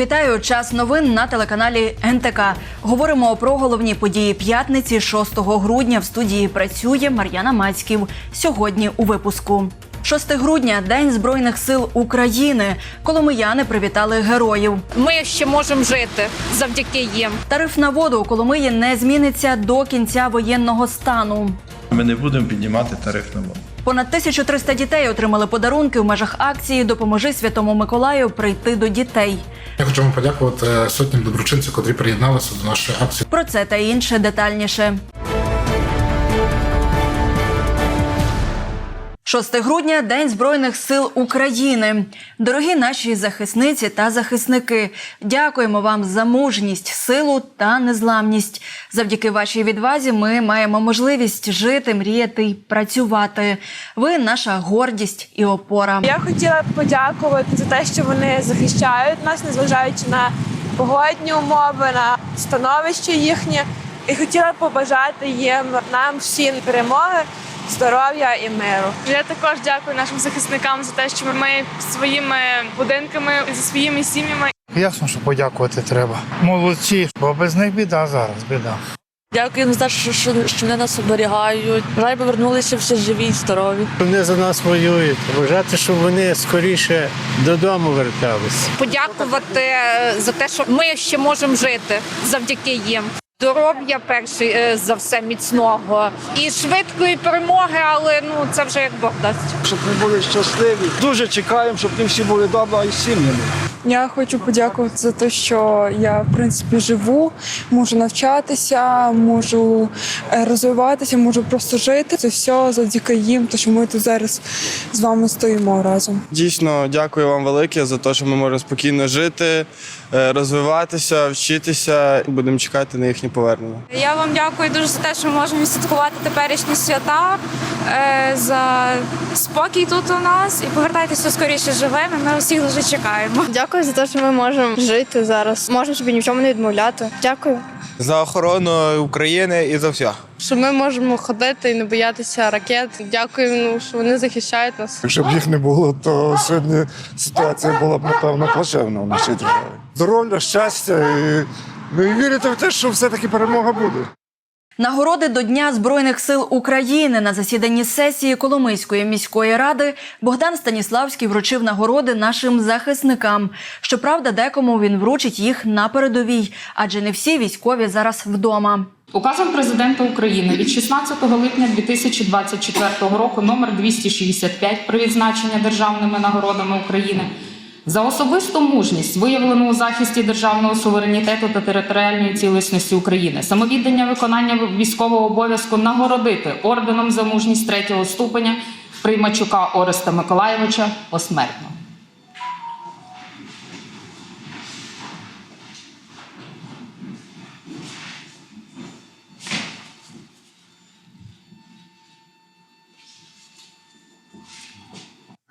Вітаю! Час новин на телеканалі НТК. Говоримо про головні події п'ятниці 6 грудня. В студії працює Мар'яна Мацьків. Сьогодні у випуску. 6 грудня День Збройних сил України. Коломияни привітали героїв. Ми ще можемо жити завдяки їм. Тариф на воду у Коломиї не зміниться до кінця воєнного стану. Ми не будемо піднімати тариф на воду. Понад 1300 дітей отримали подарунки в межах акції Допоможи Святому Миколаю прийти до дітей. Я хочу вам подякувати сотням доброчинців, котрі приєдналися до нашої акції. Про це та інше детальніше. 6 грудня День Збройних сил України. Дорогі наші захисниці та захисники, дякуємо вам за мужність, силу та незламність. Завдяки вашій відвазі ми маємо можливість жити, мріяти й працювати. Ви наша гордість і опора. Я хотіла б подякувати за те, що вони захищають нас, незважаючи на погодні умови, на становище їхнє. І хотіла побажати їм нам всім перемоги, здоров'я і миру. Я також дякую нашим захисникам за те, що ми своїми будинками за своїми сім'ями Ясно, що подякувати треба. Молодці, бо без них біда зараз, біда. Дякую за те, що, що, що вони нас оберігають. Жаль, повернулися всі живі і здорові. Вони за нас воюють. Бажати, щоб вони скоріше додому верталися. Подякувати за те, що ми ще можемо жити завдяки їм. Здоров'я перше е, за все міцного і швидкої перемоги, але ну це вже як Бог дасть. щоб ми були щасливі. Дуже чекаємо, щоб ми всі були добре і сім'ями. Я хочу подякувати за те, що я в принципі живу, можу навчатися, можу е, розвиватися, можу просто жити. Це все завдяки їм, тому що ми тут зараз з вами стоїмо разом. Дійсно, дякую вам велике за те, що ми можемо спокійно жити, е, розвиватися, вчитися. Будемо чекати на їхнє повернення. Я вам дякую дуже за те, що ми можемо відсвяткувати теперішні свята, е, за спокій тут у нас і повертайтеся скоріше живими. Ми усіх дуже чекаємо. Дякую за те, що ми можемо жити зараз. Можемо собі ні в чому не відмовляти. Дякую. За охорону України і за все. Що ми можемо ходити і не боятися ракет. Дякую, ну, що вони захищають нас. Якщо б їх не було, то сьогодні ситуація була б, напевно, плачевна в нашій державі. Здоров'я, щастя і, ну, і вірити в те, що все-таки перемога буде. Нагороди до Дня Збройних сил України на засіданні сесії Коломийської міської ради Богдан Станіславський вручив нагороди нашим захисникам. Щоправда, декому він вручить їх на передовій, адже не всі військові зараз вдома. Указом президента України від 16 липня 2024 року номер 265 про відзначення державними нагородами України за особисту мужність, виявлену у захисті державного суверенітету та територіальної цілісності України, самовіддання виконання військового обов'язку нагородити орденом за мужність третього ступеня Приймачука Ореста Миколаєвича посмертно.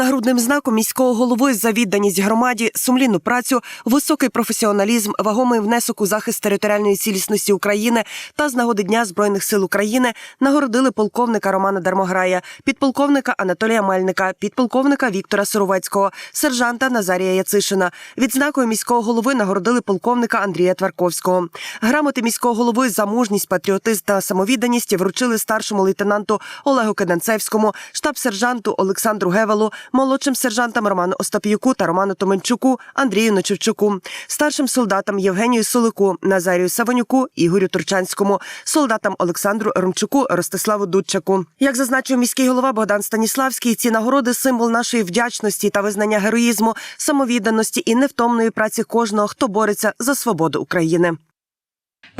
Нагрудним знаком міського голови за відданість громаді, сумлінну працю, високий професіоналізм, вагомий внесок у захист територіальної цілісності України та з нагоди Дня збройних сил України нагородили полковника Романа Дармограя, підполковника Анатолія Мельника, підполковника Віктора Суровецького, сержанта Назарія Яцишина. Відзнакою міського голови нагородили полковника Андрія Тварковського. Грамоти міського голови за мужність, патріотизм та самовідданість вручили старшому лейтенанту Олегу Кеданцевському, штаб-сержанту Олександру Гевелу, молодшим сержантам Роману Остап'юку та Роману Томенчуку, Андрію Нечевчуку, старшим солдатам Євгенію Солику, Назарію Савонюку, Ігорю Турчанському, солдатам Олександру Ромчуку, Ростиславу Дудчаку. Як зазначив міський голова Богдан Станіславський, ці нагороди символ нашої вдячності та визнання героїзму, самовідданості і невтомної праці кожного, хто бореться за свободу України.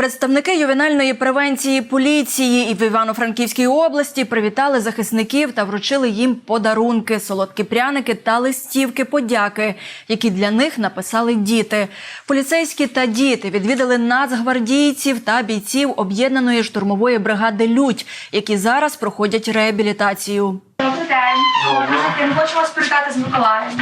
Представники ювенальної превенції поліції і в Івано-Франківській області привітали захисників та вручили їм подарунки, солодкі пряники та листівки подяки, які для них написали діти. Поліцейські та діти відвідали нацгвардійців та бійців об'єднаної штурмової бригади Людь, які зараз проходять реабілітацію. Добрий день. Ми хочемо вас привітати з Миколаєм.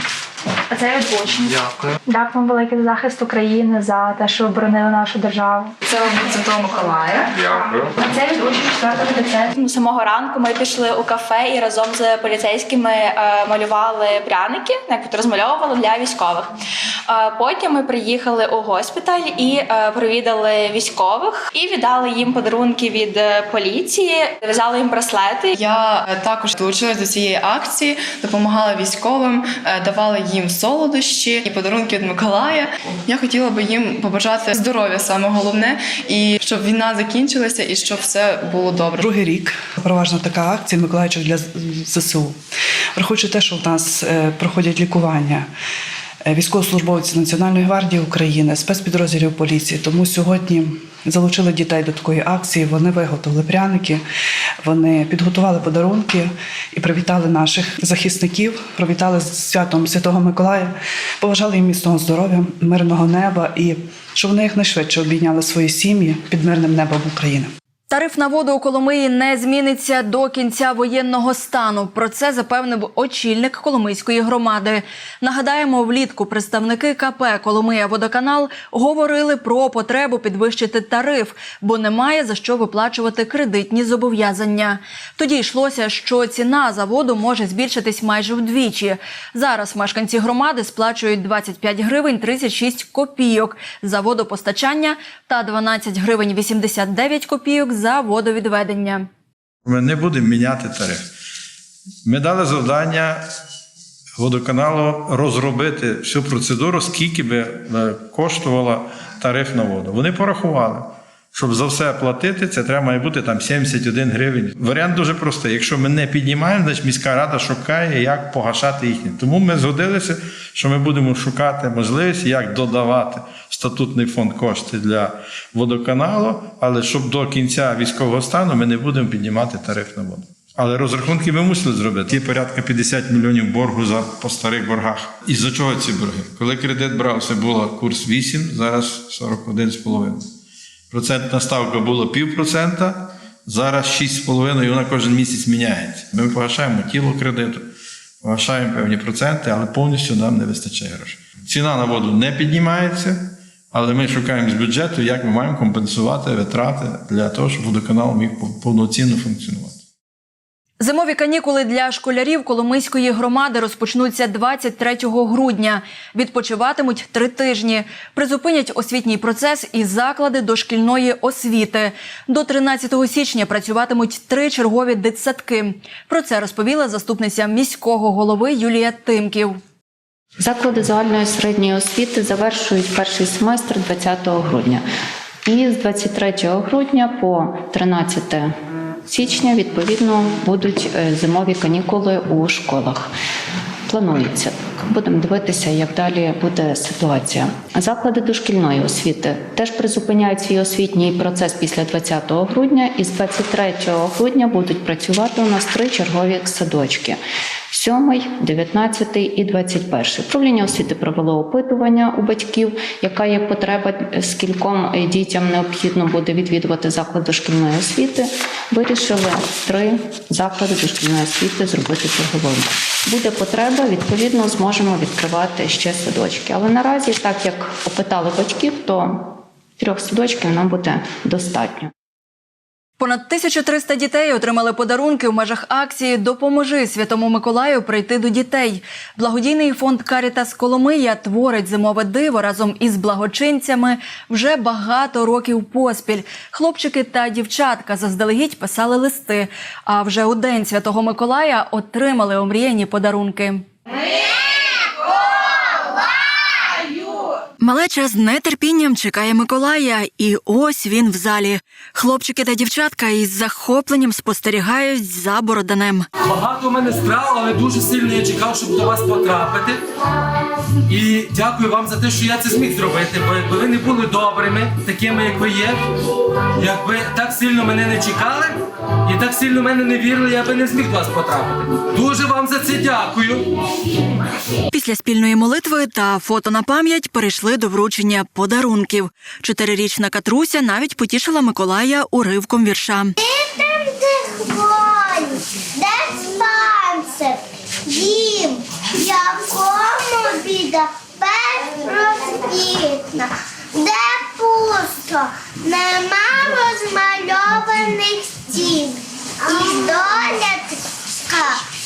А це від учнів. Дякую. Дякую велике за захист України за те, що оборонили нашу державу. Це від Святого Миколая. Дякую. А це від учнів 4 ліцею. Самого ранку ми пішли у кафе і разом з поліцейськими е, малювали пряники, як от розмальовували для військових. А Потім ми приїхали у госпіталь і е, провідали військових і віддали їм подарунки від е, поліції, в'язали їм браслети. Я е, також долучилась до цієї акції, допомагала військовим, е, давала їм солодощі і подарунки від Миколая. Я хотіла би їм побажати здоров'я саме головне, і щоб війна закінчилася, і щоб все було добре. Другий рік проважна така акція Миколаївчик для ЗСУ. Враховуючи те, що в нас е, проходять лікування е, військовослужбовці Національної гвардії України, спецпідрозділів поліції. Тому сьогодні залучили дітей до такої акції. Вони виготовили пряники, вони підготували подарунки і привітали наших захисників, привітали з святом Святого Миколая, побажали їм міцного здоров'я, мирного неба і щоб вони якнайшвидше обійняли свої сім'ї під мирним небом України. Тариф на воду у Коломиї не зміниться до кінця воєнного стану. Про це запевнив очільник Коломийської громади. Нагадаємо, влітку представники КП Коломия Водоканал говорили про потребу підвищити тариф, бо немає за що виплачувати кредитні зобов'язання. Тоді йшлося, що ціна за воду може збільшитись майже вдвічі. Зараз мешканці громади сплачують 25 гривень 36 копійок за водопостачання та 12 гривень 89 копійок за водовідведення. Ми не будемо міняти тариф. Ми дали завдання водоканалу розробити всю процедуру, скільки би е, коштувала тариф на воду. Вони порахували. Щоб за все платити, це треба має бути там 71 гривень. Варіант дуже простий. Якщо ми не піднімаємо, значить міська рада шукає, як погашати їхні. Тому ми згодилися, що ми будемо шукати можливість, як додавати статутний фонд кошти для водоканалу, але щоб до кінця військового стану ми не будемо піднімати тариф на воду. Але розрахунки ми мусили зробити. Є порядка 50 мільйонів боргу за по старих боргах. І за чого ці борги? Коли кредит брався, було курс 8, зараз 41,5. Процентна ставка була півпроцента, зараз 6,5, і вона кожен місяць міняється. Ми погашаємо тіло кредиту, погашаємо певні проценти, але повністю нам не вистачає грошей. Ціна на воду не піднімається, але ми шукаємо з бюджету, як ми маємо компенсувати витрати для того, щоб водоканал міг повноцінно функціонувати. Зимові канікули для школярів Коломийської громади розпочнуться 23 грудня. Відпочиватимуть три тижні. Призупинять освітній процес і заклади дошкільної освіти. До 13 січня працюватимуть три чергові дитсадки. Про це розповіла заступниця міського голови Юлія Тимків. Заклади загальної середньої освіти завершують перший семестр 20 грудня. І з 23 грудня по 13 січня відповідно будуть е, зимові канікули у школах. Планується. Будемо дивитися, як далі буде ситуація. Заклади дошкільної освіти теж призупиняють свій освітній процес після 20 грудня, і з 23 грудня будуть працювати у нас три чергові садочки. 7, 19 і 21. Управління освіти провело опитування у батьків, яка є потреба, скільком дітям необхідно буде відвідувати заклад дошкільної освіти. Вирішили три заклади дошкільної освіти зробити черговими. Буде потреба, відповідно, зможемо відкривати ще садочки. Але наразі, так як опитали батьків, то трьох садочків нам буде достатньо. Понад 1300 дітей отримали подарунки в межах акції Допоможи Святому Миколаю прийти до дітей. Благодійний фонд Карітас Коломия творить зимове диво разом із благочинцями вже багато років поспіль. Хлопчики та дівчатка заздалегідь писали листи. А вже у день Святого Миколая отримали омріяні подарунки. Малеча з нетерпінням чекає Миколая, і ось він в залі. Хлопчики та дівчатка із захопленням спостерігають за Бороданем. Багато у мене справ, але дуже сильно я чекав, щоб до вас потрапити. І дякую вам за те, що я це зміг зробити. Бо якби ви не були добрими, такими, як ви є, якби так сильно мене не чекали і так сильно мене не вірили, я би не зміг до вас потрапити. Дуже вам за це дякую. Після спільної молитви та фото на пам'ять перейшли до вручення подарунків. Чотирирічна Катруся навіть потішила Миколая уривком вірша. Там де хвалю, де спанцир, дім, якому біда безпросвітна, де пусто, нема розмальованих стін, і доля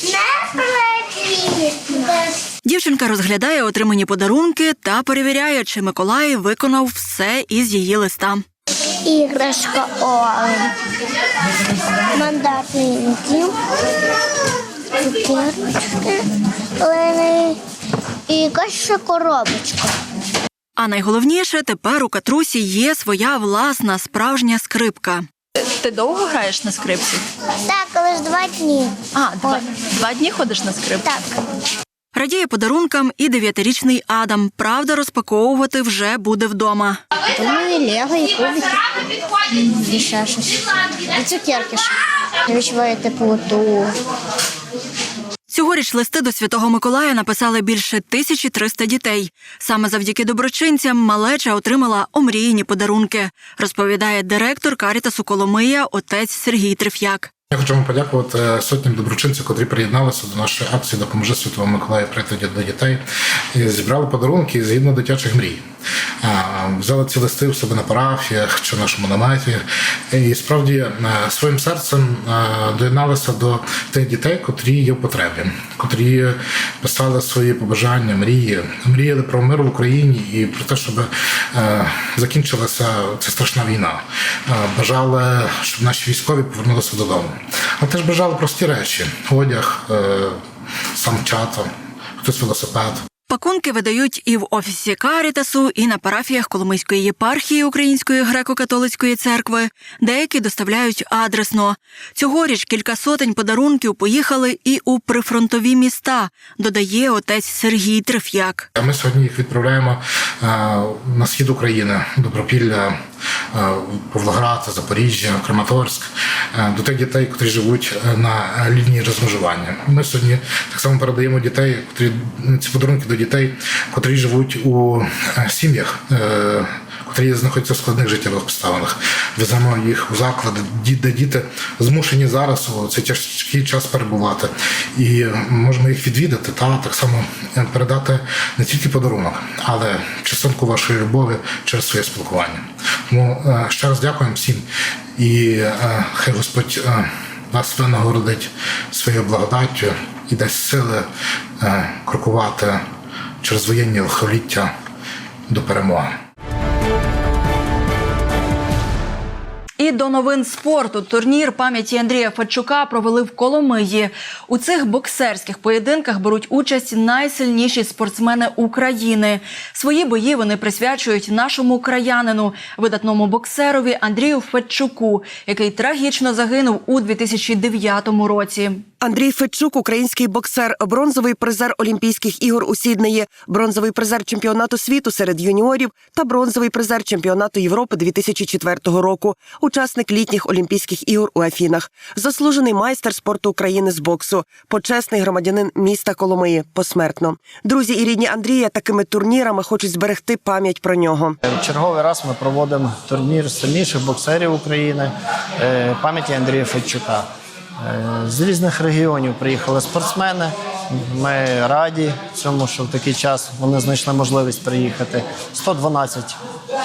не приквітна. Дівчинка розглядає отримані подарунки та перевіряє, чи Миколай виконав все із її листа. Іграшка Олень. Мандаринки. Цукерочки. Лени. І якась ще коробочка. А найголовніше, тепер у Катрусі є своя власна справжня скрипка. Ти довго граєш на скрипці? Так, але ж два дні. А, два, два дні ходиш на скрипці? Так. Радіє подарункам і дев'ятирічний Адам. Правда, розпаковувати вже буде вдома. Думаю, лего і кубики. І ще щось. І цукерки ще. Відчуваю теплоту. Цьогоріч листи до Святого Миколая написали більше 1300 дітей. Саме завдяки доброчинцям малеча отримала омріяні подарунки, розповідає директор Карітасу Коломия отець Сергій Триф'як. Я хочу подякувати сотням доброчинців, котрі приєдналися до нашої акції Допоможи Святого Миколая прийти до дітей. І зібрали подарунки згідно дитячих мрій. Взяли ці листи в себе на парафіях чи в нашому наметі. І справді е, своїм серцем е, доєдналися до тих дітей, котрі є в потребі, котрі писали свої побажання, мрії, мріяли про мир в Україні і про те, щоб е, закінчилася ця страшна війна. Е, Бажали, щоб наші військові повернулися додому. Але теж бажали прості речі: одяг, е, сам чата, хтось велосипед. Пакунки видають і в офісі Карітасу, і на парафіях Коломийської єпархії Української греко-католицької церкви. Деякі доставляють адресно. Цьогоріч кілька сотень подарунків поїхали і у прифронтові міста, додає отець Сергій Триф'як. Ми сьогодні їх відправляємо е, на схід України, Добропілля, Павлоград, Запоріжжя, Краматорськ, е, до тих дітей, які живуть е, на лінії розмежування. Ми сьогодні так само передаємо дітей, котрі ці подарунки до дітей, котрі живуть у е, сім'ях. е, Котрі знаходяться в складних життєвих обставинах, веземо їх у заклади, де діти змушені зараз у цей тяжкий час перебувати, і можемо їх відвідати та так само е, передати не тільки подарунок, але частинку вашої любові через своє спілкування. Тому е, ще раз дякуємо всім і е, хай Господь нас вас винагородить своєю благодаттю і дасть сили е, крокувати через воєнні лихоліття до перемоги. До новин спорту турнір пам'яті Андрія Федчука провели в Коломиї. У цих боксерських поєдинках беруть участь найсильніші спортсмени України. Свої бої вони присвячують нашому краянину, видатному боксерові Андрію Федчуку, який трагічно загинув у 2009 році. Андрій Федчук, український боксер, бронзовий призер Олімпійських ігор у Сіднеї, бронзовий призер чемпіонату світу серед юніорів та бронзовий призер чемпіонату Європи 2004 року, учасник літніх Олімпійських ігор у Афінах, заслужений майстер спорту України з боксу, почесний громадянин міста Коломиї посмертно. Друзі і рідні Андрія такими турнірами хочуть зберегти пам'ять про нього. Черговий раз ми проводимо турнір сильніших боксерів України е, пам'яті Андрія Федчука. Е, З різних регіонів приїхали спортсмени. Ми раді цьому, що в такий час вони знайшли можливість приїхати. 112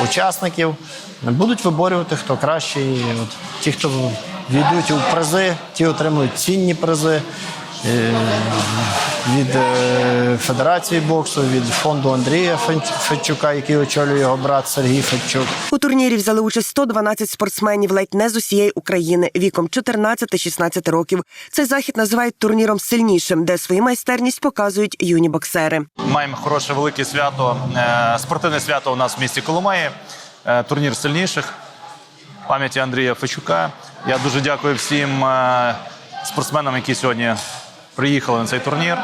учасників будуть виборювати, хто кращий. От, ті, хто війдуть у призи, ті отримують цінні призи. Е, Від е, Федерації боксу, від фонду Андрія Федчука, який очолює його брат Сергій Федчук. У турнірі взяли участь 112 спортсменів ледь не з усієї України віком 14-16 років. Цей захід називають турніром сильнішим, де свою майстерність показують юні боксери. Маємо хороше велике свято, е, спортивне свято у нас в місті Коломиї, е, турнір сильніших пам'яті Андрія Фечука. Я дуже дякую всім е, спортсменам, які сьогодні приїхали на цей турнір.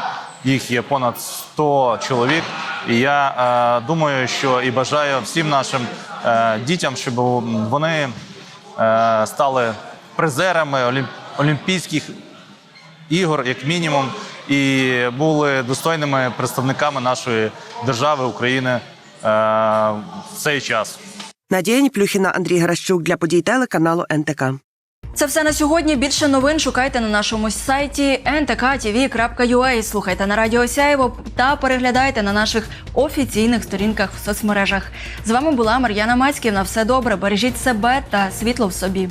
Їх є понад 100 чоловік. І я е, думаю, що і бажаю всім нашим е, дітям, щоб вони е, стали призерами олім- олімпійських ігор, як мінімум, і були достойними представниками нашої держави України е, в цей час. Надія Ніплюхіна, Андрій Гращук для подій телеканалу НТК. Це все на сьогодні. Більше новин шукайте на нашому сайті ntktv.ua. Слухайте на радіо Сяєво та переглядайте на наших офіційних сторінках в соцмережах. З вами була Мар'яна Мацьківна. Все добре, бережіть себе та світло в собі.